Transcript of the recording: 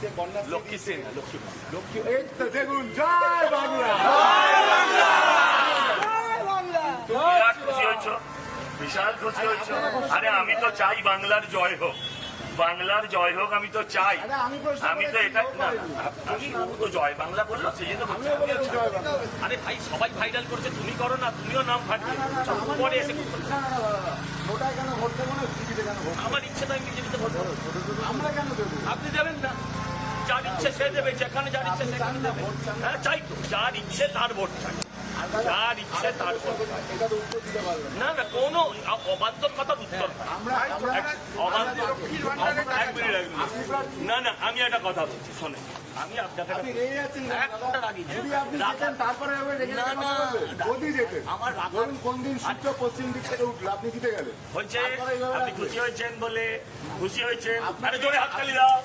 যে বন্যা লক্ষ্মী সেন লক্ষ্মী লক্ষ্মী এই তো দেখুন জয় বাংলা বিরাট খুশি হয়েছ বিশাল খুশি হয়েছ আরে আমি তো চাই বাংলার জয় হোক বাংলার জয় হোক আমি তো চাই আমি তো এটা না তো জয় বাংলা বলল সেই জন্য আরে ভাই সবাই ভাইরাল করছে তুমি করো না তুমিও নাম আমার পরে এসে হয়- আমার ইচ্ছে তো আমি বিজেপিতে ভোট দেবো। আমরা কেন দেবো আপনি দেবেন না যার ইচ্ছে সে দেবে যেখানে যার ইচ্ছে সেখানে দেবে? হ্যাঁ চাই তো যার ইচ্ছে তার ভোট চাই। যার ইচ্ছে তার ভোট না না কোনো অবান্তর কথার উত্তর না। না আমি একটা কথা বলছি শোনেন। আমি আপনাকে আপনি আমার কোন দিন সূর্য পশ্চিম দিক থেকে উঠল জিতে গেলেন। হয়েছে খুশি হয়েছেন বলে খুশি হয়েছেন। আরে জোরে হাততালি দাও।